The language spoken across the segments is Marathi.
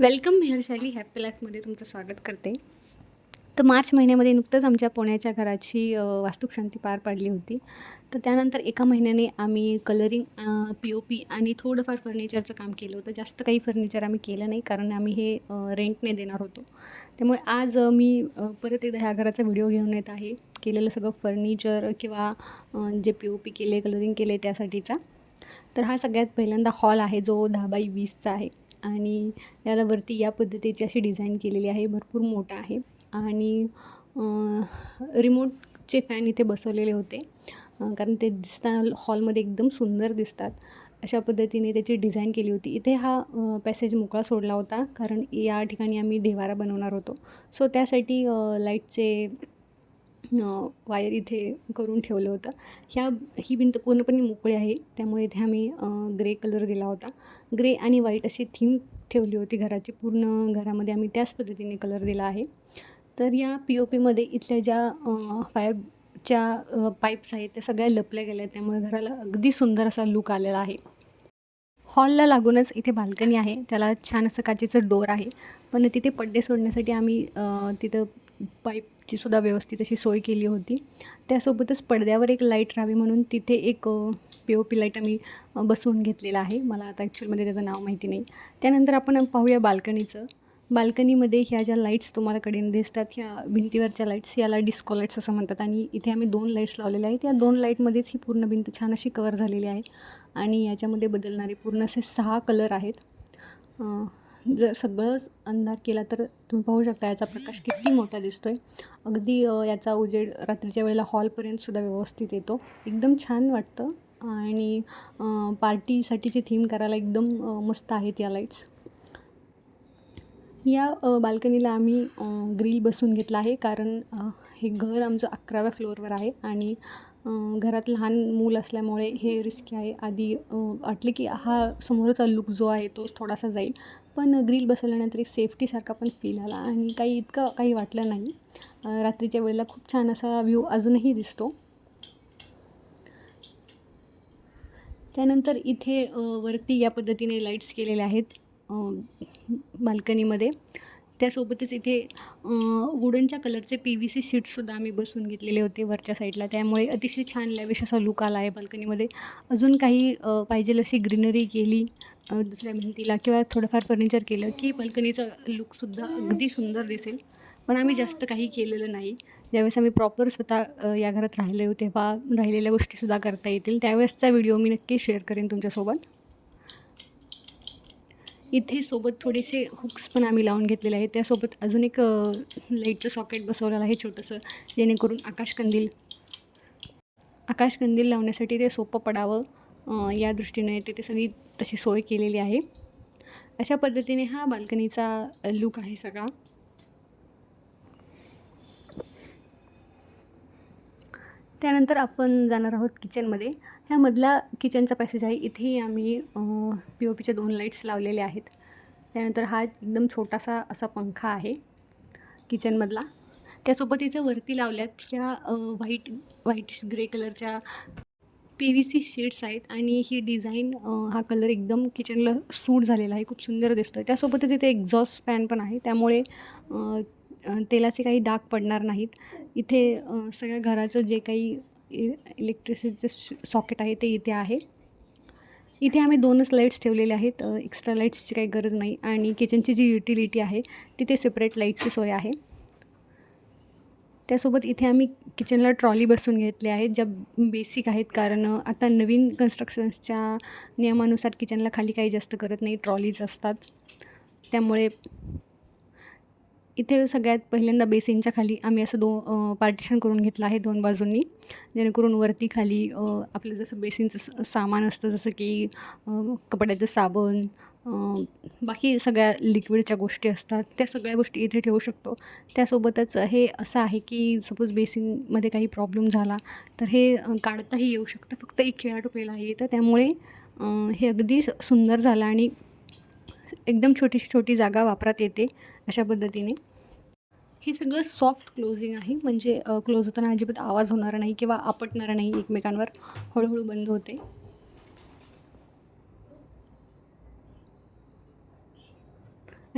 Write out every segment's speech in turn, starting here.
वेलकम मी हर्षाली. हॅपी लाईफमध्ये तुमचं स्वागत करते. तर मार्च महिन्यामध्ये नुकतंच आमच्या पुण्याच्या घराची अ, वास्तुशांती पार पाडली होती. तर त्यानंतर एका महिन्याने आम्ही कलरिंग पी ओ पी आणि थोडंफार फर्निचरचं काम केलं होतं. जास्त काही फर्निचर आम्ही केलं नाही कारण आम्ही हे रेंटने देणार होतो. त्यामुळे आज मी परत एकदा ह्या घराचा व्हिडिओ घेऊन येत आहे. केलेलं सगळं फर्निचर किंवा जे पी ओ पी केले कलरिंग केले त्यासाठीचा. तर हा सगळ्यात पहिल्यांदा हॉल आहे जो दहा बाय वीसचा आहे. आणि याला वरती या पद्धतीची अशी डिझाईन केलेली आहे भरपूर मोठा आहे. आणि रिमोटचे फॅन इथे बसवलेले होते कारण ते दिसताना हॉलमध्ये एकदम सुंदर दिसतात. अशा पद्धतीने त्याची डिझाईन केली होती. इथे हा पॅसेज मोकळा सोडला होता कारण या ठिकाणी आम्ही ढेवारा बनवणार होतो. सो त्यासाठी लाईटचे वायर इथे करून ठेवलं होतं. ह्या ही भिंत पूर्णपणे मोकळी आहे. त्यामुळे इथे आम्ही ग्रे कलर दिला होता. ग्रे आणि व्हाईट अशी थीम ठेवली होती घराची. पूर्ण घरामध्ये आम्ही त्याच पद्धतीने कलर दिला आहे. तर या पी ओ पीमध्ये इथल्या ज्या फायरच्या पाईप्स आहेत त्या सगळ्या लपल्या गेल्या आहेत. त्यामुळे घराला अगदी सुंदर असा लुक आलेला आहे. हॉलला लागूनच इथे बाल्कनी आहे. त्याला छान असं काचेचं डोर आहे. पण तिथे पडदे सोडण्यासाठी आम्ही तिथं पाईप लाईटची सुद्धा व्यवस्थित अशी सोय केली होती. त्यासोबतच पडद्यावर एक लाइट राहावी म्हणून तिथे एक पी ओ पी लाइट आम्ही बसवून घेतलेला आहे. मला आता ॲक्च्युअलमध्ये त्याचं नाव माहिती नाही. त्यानंतर आपण पाहूया बाल्कनीचं. बाल्कनीमध्ये ह्या ज्या लाईट्स तुम्हाला कडेने दिसतात ह्या भिंतीवरच्या लाईट्स याला डिस्को लाईट्स असं म्हणतात. आणि इथे आम्ही दोन लाईट्स लावलेल्या आहेत. या दोन लाईटमध्येच ही पूर्ण भिंत छान अशी कवर झालेली आहे. आणि याच्यामध्ये बदलणारे पूर्ण असे सहा कलर आहेत. जर सगळंच अंधार केला तर तुम्ही पाहू शकता याचा प्रकाश किती मोठा दिसतो आहे अगदी याचा उजेड रात्रीच्या वेळेला हॉलपर्यंतसुद्धा व्यवस्थित येतो. एकदम छान वाटतं आणि पार्टीसाठीची थीम करायला एकदम मस्त आहेत या लाईट्स. या बाल्कनीला आम्ही ग्रिल बसवून घेतला आहे कारण हे घर आमचं अकराव्या फ्लोअरवर आहे आणि घरात लहान मूल असल्यामुळे हे रिस्की आहे. आधी वाटले वाटलं की हा समोरचा लुक जो आहे तो थोडासा जाईल. पण ग्रिल बसवल्यानंतर एक सेफ्टीसारखा पण फील आला. आणि काही इतकं काही वाटलं नाही. रात्रीच्या वेळेला खूप छान असा व्ह्यू अजूनही दिसतो. त्यानंतर इथे वरती या पद्धतीने लाईट्स केलेल्या आहेत बाल्कनीमध्ये. त्यासोबतच इथे वुडनच्या कलरचे पी व्ही सी शीटसुद्धा आम्ही बसून घेतलेले होते वरच्या साईडला त्यामुळे अतिशय छान लॅविश असा लुक आला आहे बाल्कनीमध्ये. अजून काही पाहिजे पाहिजेल अशी ग्रीनरी केली दुसऱ्या भिंतीला किंवा थोडंफार फर्निचर केलं की बल्कनीचा लुकसुद्धा अगदी सुंदर दिसेल. पण आम्ही जास्त काही केलेलं नाही. ज्यावेळेस आम्ही प्रॉपर स्वतः या घरात राहिले होते तेव्हा राहिलेल्या गोष्टीसुद्धा करता येतील. त्यावेळेसचा व्हिडिओ मी नक्की शेअर करेन तुमच्यासोबत. इथे सोबत थोडेसे हुक्स पण आम्ही लावून घेतलेले आहेत. त्यासोबत अजून एक लाईटचं सॉकेट बसवलेलं आहे छोटंसं जेणेकरून आकाशकंदील आकाशकंदील लावण्यासाठी ते सोपं पडावं. या दृष्टीने तिथे सगळी तशी सोय केलेली आहे. अशा पद्धतीने हा बाल्कनीचा लुक आहे सगळा. त्यानंतर आपण जाणार आहोत किचनमध्ये ह्यामधला किचनचा पॅसेज आहे. इथेही आम्ही पी ओ पीच्या दोन लाईट्स लावलेले आहेत. त्यानंतर हा एकदम छोटासा असा पंखा आहे किचनमधला त्यासोबत इथं वरती लावल्यात ह्या व्हाईट व्हाईट ग्रे कलरच्या पी व्ही सी शीट्स आहेत आणि ही डिझाईन हा कलर एकदम किचनला सूट झालेला आहे खूप सुंदर दिसतो आहे त्यासोबतच इथे एक्झॉस्ट फॅन पण आहे. त्यामुळे तेलाचे काही डाग पडणार नाहीत. इथे सगळ्या घराचं जे काही इ इलेक्ट्रिसिटीचं सॉकेट आहे ते इथे आहे. इथे आम्ही दोनच लाईट्स ठेवलेले आहेत. एक्स्ट्रा लाईट्सची काही गरज नाही. आणि किचनची जी युटिलिटी आहे तिथे सेपरेट लाईटची सोय आहे. त्यासोबत इथे आम्ही किचनला ट्रॉली बसवून घेतल्या आहेत ज्या बेसिक आहेत. कारण आता नवीन कन्स्ट्रक्शन्सच्या नियमानुसार किचनला खाली काही जास्त करत नाही ट्रॉलीज असतात. त्यामुळे इथे सगळ्यात पहिल्यांदा बेसिनच्या खाली आम्ही असं दो पार्टिशन करून घेतलं आहे दोन बाजूंनी. जेणेकरून वरती खाली आपलं जसं बेसिनचं सामान असतं जसं की कपड्याचं साबण बाकी सगळ्या लिक्विडच्या गोष्टी असतात त्या सगळ्या गोष्टी इथे ठेवू शकतो. त्यासोबतच हे असं आहे की सपोज बेसिनमध्ये काही प्रॉब्लेम झाला तर हे काढताही येऊ शकतं. फक्त एक खिळा टोपलेला आहे तर त्यामुळे हे अगदी स- सुंदर झालं आणि एकदम छोटीशी छोटी जागा वापरात येते अशा पद्धतीने. हे सगळं सॉफ्ट क्लोजिंग आहे. म्हणजे क्लोज होताना अजिबात आवाज होणार नाही किंवा आपटणार नाही एकमेकांवर. हळूहळू बंद होते.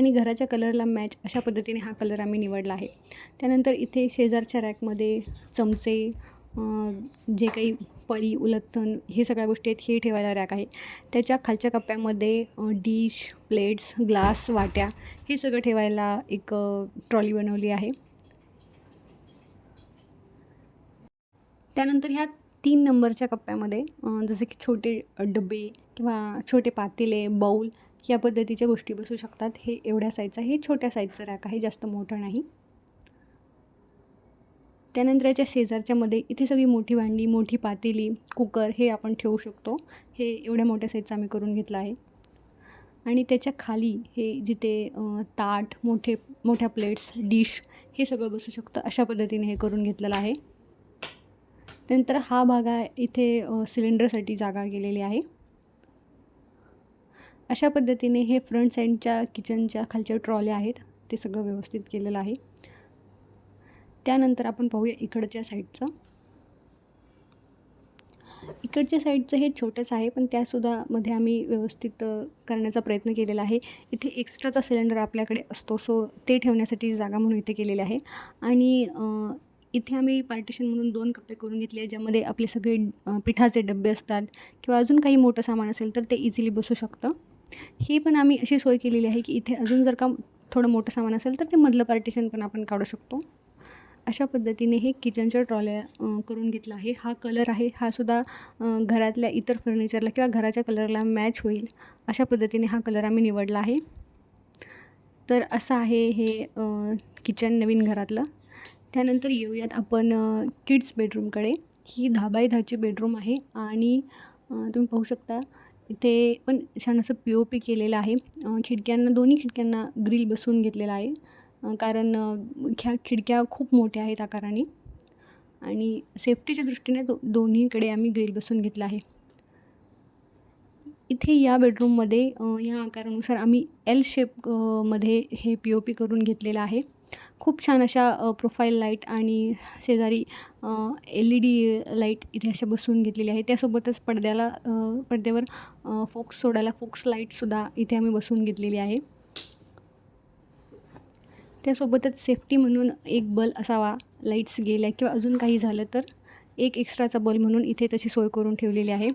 आणि घराच्या कलरला मॅच अशा पद्धतीने हा कलर आम्ही निवडला आहे. त्यानंतर इथे शेजारच्या रॅकमध्ये चमचे जे काही पळी उलथन हे सगळ्या गोष्टी आहेत हे ठेवायला रॅक आहे. त्याच्या खालच्या कप्प्यामध्ये डिश प्लेट्स ग्लास वाट्या हे सगळं ठेवायला एक ट्रॉली बनवली आहे. त्यानंतर ह्या तीन नंबरच्या कप्प्यामध्ये जसे की छोटे डबे किंवा छोटे पातेले बाऊल या पद्धतीच्या गोष्टी बसू शकतात. हे एवढ्या साईजचं हे छोट्या साईजचं रॅक आहे जास्त मोठं नाही. त्यानंतर याच्या शेजारच्यामध्ये इथे सगळी मोठी भांडी मोठी पातेली कुकर हे आपण ठेवू शकतो. हे एवढ्या मोठ्या साईजचं आम्ही करून घेतलं आहे. आणि त्याच्याखाली हे जिथे ताट मोठे मोठ्या प्लेट्स डिश हे सगळं बसू शकतं. अशा पद्धतीने हे करून घेतलेलं आहे. त्यानंतर हा भाग इथे सिलेंडरसाठी जागा गेलेली आहे. अशा पद्धतीने हे फ्रंट साईडच्या किचनच्या खालच्या ट्रॉल्या आहेत. ते सगळं व्यवस्थित केलेलं आहे. त्यानंतर आपण पाहूया इकडच्या साईडचं इकडच्या साईडचं हे छोटंसं आहे पण त्यासुद्धा मध्ये आम्ही व्यवस्थित करण्याचा प्रयत्न केलेला आहे. इथे एक्स्ट्राचा सिलेंडर आपल्याकडे असतो सो ते ठेवण्यासाठी जागा म्हणून इथे केलेली आहे. आणि इथे आम्ही पार्टिशन म्हणून दोन कप्पे करून घेतले ज्यामध्ये आपले सगळे पिठाचे डबे असतात किंवा अजून काही मोठं सामान असेल तर ते इझिली बसू शकतं. ही पण आम्ही अशी सोय केलेली आहे की इथे अजून जर का थोडं मोठं सामान असेल तर ते मधलं पार्टिशन पण आपण काढू शकतो. अशा पद्धतीने हे किचनच्या ट्रॉल्या करून घेतला आहे. हा कलर आहे. हा सुद्धा घरातल्या इतर फर्निचरला किंवा घराच्या कलरला मॅच होईल अशा पद्धतीने हा कलर आम्ही निवडला आहे. तर असं आहे हे किचन नवीन घरातलं. त्यानंतर येऊयात आपण किड्स बेडरूमकडे ही दहा बाय दहाची बेडरूम आहे आणि तुम्ही पाहू शकता इथे पण छान असं पी ओ पी केलेलं आहे. खिडक्यांना दोन्ही खिडक्यांना ग्रिल बसवून घेतलेला आहे. कारण ह्या खिडक्या खूप मोठ्या आहेत आकाराने. आणि सेफ्टीच्या दृष्टीने दो दोन्हीकडे आम्ही ग्रिल बसवून घेतला आहे. इथे या बेडरूममध्ये या आकारानुसार आम्ही एल शेपमध्ये हे पी ओ पी करून घेतलेलं आहे. खूप छान अशा प्रोफाईल लाइट आणि शेजारी एल ई डी लाइट इथे अशा बसवून घेतलेली आहे त्यासोबतच पडद्याला पडद्यावर फोक्स सोडायला फोक्स लाईटसुद्धा इथे आम्ही बसवून घेतलेली आहे. त्यासोबतच सेफ्टी म्हणून एक बल असावा लाईट्स गेल्या किंवा अजून काही झालं तर एक एक्स्ट्राचा बल म्हणून इथे तशी सोय करून ठेवलेली आहे.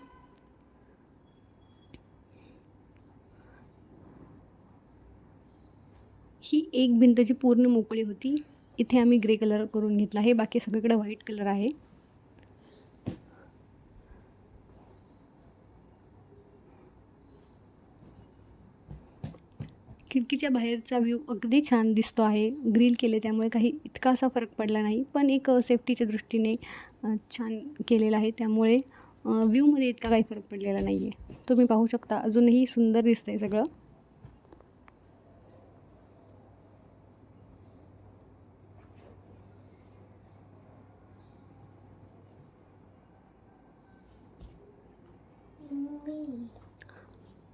ही एक भिंत जी पूर्ण मोकळी होती इथे आम्ही ग्रे कलर करून घेतला आहे. बाकी सगळीकडे व्हाईट कलर आहे. खिडकीच्या बाहेरचा व्ह्यू अगदी छान दिसतो आहे. ग्रिल केले त्यामुळे काही इतका असा फरक पडला नाही पण एक सेफ्टीच्या दृष्टीने छान केलेला आहे. त्यामुळे व्ह्यूमध्ये इतका काही फरक पडलेला नाही आहे तुम्ही पाहू शकता अजूनही सुंदर दिसतं आहे सगळं.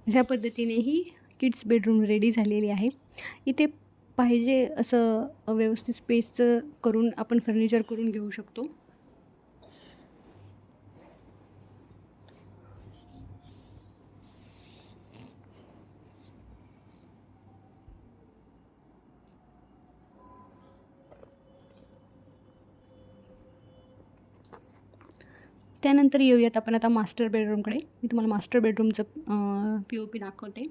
अशा पद्धतीने ही किड्स बेडरूम रेडी झालेली आहे. इथे पाहिजे असं व्यवस्थित स्पेसचं करून आपण फर्निचर करून घेऊ शकतो. त्यानंतर येऊयात आपण आता मास्टर बेडरूमकडे. मी तुम्हाला मास्टर बेडरूमचं पी ओ पी दाखवते.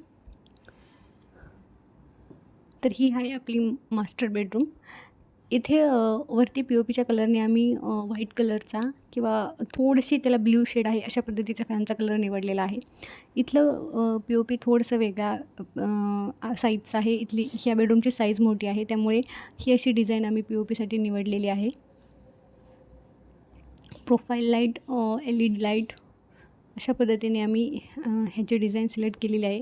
तर ही आहे आपली मास्टर बेडरूम. इथे वरती पी ओ पीच्या कलरने आम्ही व्हाईट कलरचा किंवा थोडीशी त्याला ब्ल्यू शेड आहे अशा पद्धतीचा फॅनचा कलर निवडलेला आहे. इथलं पी ओ पी थोडंसं वेगळ्या साईजचा साईजचं आहे. इथली ह्या बेडरूमची साईज मोठी आहे. त्यामुळे ही अशी डिझाईन आम्ही पी ओ पीसाठी निवडलेली आहे. Profile light L E D light अशा पद्धतीने आम्ही ह्याचे ह्याची डिझाईन सिलेक्ट केलेली आहे.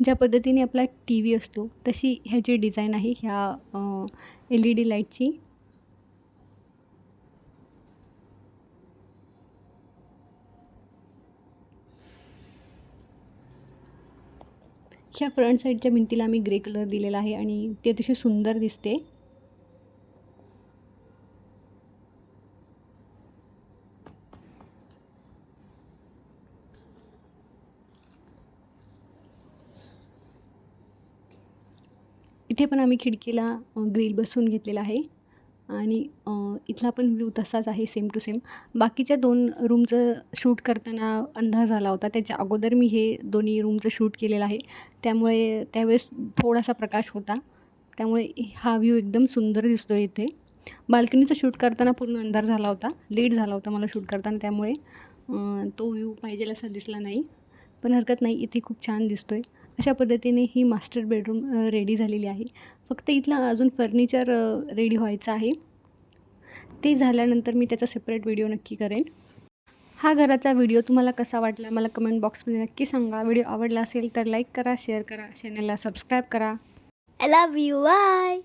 ज्या पद्धतीने आपला टी व्ही असतो तशी ह्याची डिझाईन आहे ह्या एल ई डी लाईटची ह्या फ्रंट साईडच्या भिंतीला मी ग्रे कलर दिलेला आहे आणि ती अतिशय सुंदर दिसते. इथे पण आम्ही खिडकीला ग्रिल बसवून घेतलेला आहे. आणि इथला पण व्ह्यू तसाच आहे सेम टू सेम बाकीच्या दोन रूमचं शूट करताना अंधार झाला होता. त्याच्या अगोदर मी हे दोन्ही रूमचं शूट केलेलं आहे. त्यामुळे त्यावेळेस थोडासा प्रकाश होता. त्यामुळे हा व्ह्यू एकदम सुंदर दिसतो इथे. बाल्कनीचं शूट करताना पूर्ण अंधार झाला होता. लेट झाला होता मला शूट करताना त्यामुळे तो व्ह्यू पाहिजेल असा दिसला नाही. पण हरकत नाही इथे खूप छान दिसतो आहे अशा पद्धतीने ही मास्टर बेडरूम रेडी झालेली आहे. फक्त इथलं अजून फर्निचर रेडी व्हायचं आहे. ते झाल्यानंतर मी त्याचा सेपरेट व्हिडिओ नक्की करेन. हा घराचा व्हिडिओ तुम्हाला कसा वाटला मला कमेंट बॉक्समध्ये नक्की सांगा. व्हिडिओ आवडला असेल तर लाईक करा शेअर करा चॅनलला सबस्क्राईब करा. I love you bye